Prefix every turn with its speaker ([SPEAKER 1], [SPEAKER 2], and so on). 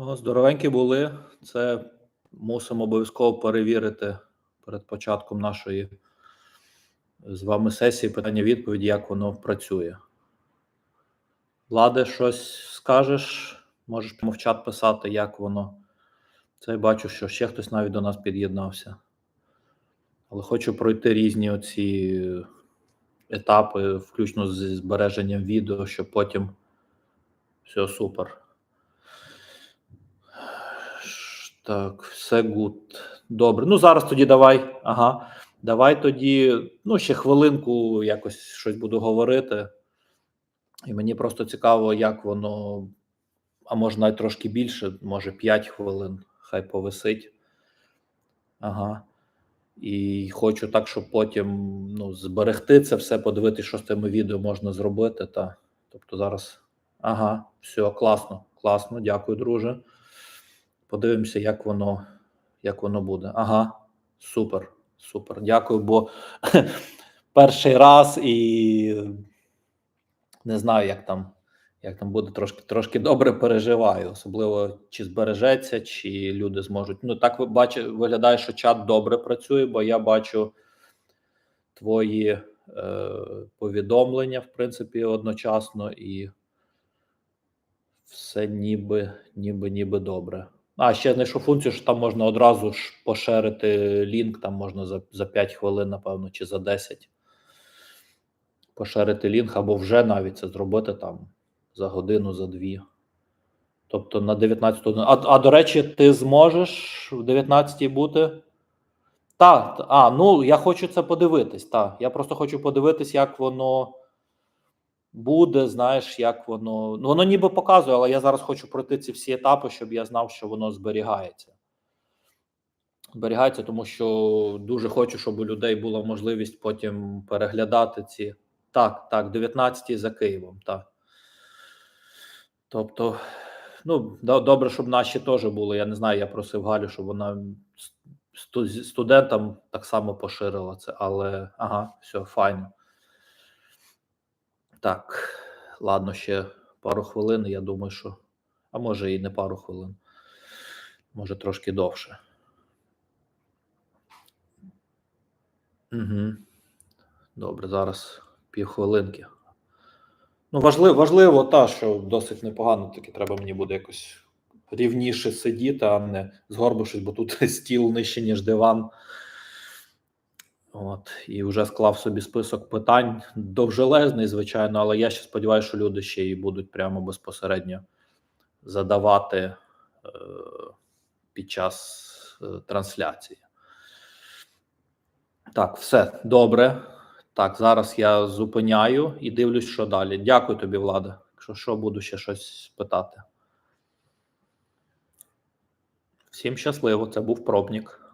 [SPEAKER 1] О, здоровенькі були. Це мусимо обов'язково перевірити перед початком нашої з вами сесії питання-відповіді, як воно працює. Влади, щось скажеш? Можеш в чат писати, як воно. Це я бачу, що ще хтось навіть до нас під'єднався. Але хочу пройти різні оці етапи, включно зі збереженням відео, щоб потім все супер. Так, все гуд. Добре. Ну, зараз тоді давай. Ага. Давай тоді, ну, ще хвилинку якось щось буду говорити. І мені просто цікаво, як воно, а може навіть трошки більше, може 5 хвилин, хай повисить. Ага. І хочу так, щоб потім ну, зберегти це все, подивитися, що з тими відео можна зробити. Та. Тобто зараз. Ага, все, класно, класно, дякую, друже. Подивимося, як воно, як воно буде. Ага, супер, супер. Дякую, бо перший раз і не знаю, як там, як там буде трошки, трошки добре переживаю, особливо чи збережеться, чи люди зможуть. Ну, так бачите, виглядає, що чат добре працює, бо я бачу твої е, повідомлення, в принципі, одночасно, і все ніби, ніби, ніби добре. А, ще знайшов функцію, що там можна одразу ж поширити лінк, там можна за, за 5 хвилин, напевно, чи за 10 поширити лінк, або вже навіть це зробити там за годину, за дві. Тобто на 19 годину. А, а до речі, ти зможеш в 19 бути? Так, а, ну я хочу це подивитись. Так, я просто хочу подивитись, як воно буде, знаєш, як воно. Ну, воно ніби показує, але я зараз хочу пройти ці всі етапи, щоб я знав, що воно зберігається. Зберігається, тому що дуже хочу, щоб у людей була можливість потім переглядати ці. Так, так, 19 за Києвом, так. Тобто, ну, добре, щоб наші теж були. Я не знаю, я просив Галю, щоб вона студентам так само поширила це, але ага, все, файно. Так, ладно, ще пару хвилин. Я думаю, що. А може і не пару хвилин. Може трошки довше. Угу. Добре, зараз півхвилинки. Ну, важливо, важливо та, що досить непогано, таки треба мені буде якось рівніше сидіти, а не згорбившись, бо тут стіл нижче, ніж диван. От, і вже склав собі список питань. Довжелезний, звичайно, але я ще сподіваюся, що люди ще й будуть прямо безпосередньо задавати е, під час е, трансляції. Так, все добре. Так, зараз я зупиняю і дивлюсь, що далі. Дякую тобі, Влада. Якщо що, буду ще щось питати. Всім щасливо, це був пробник.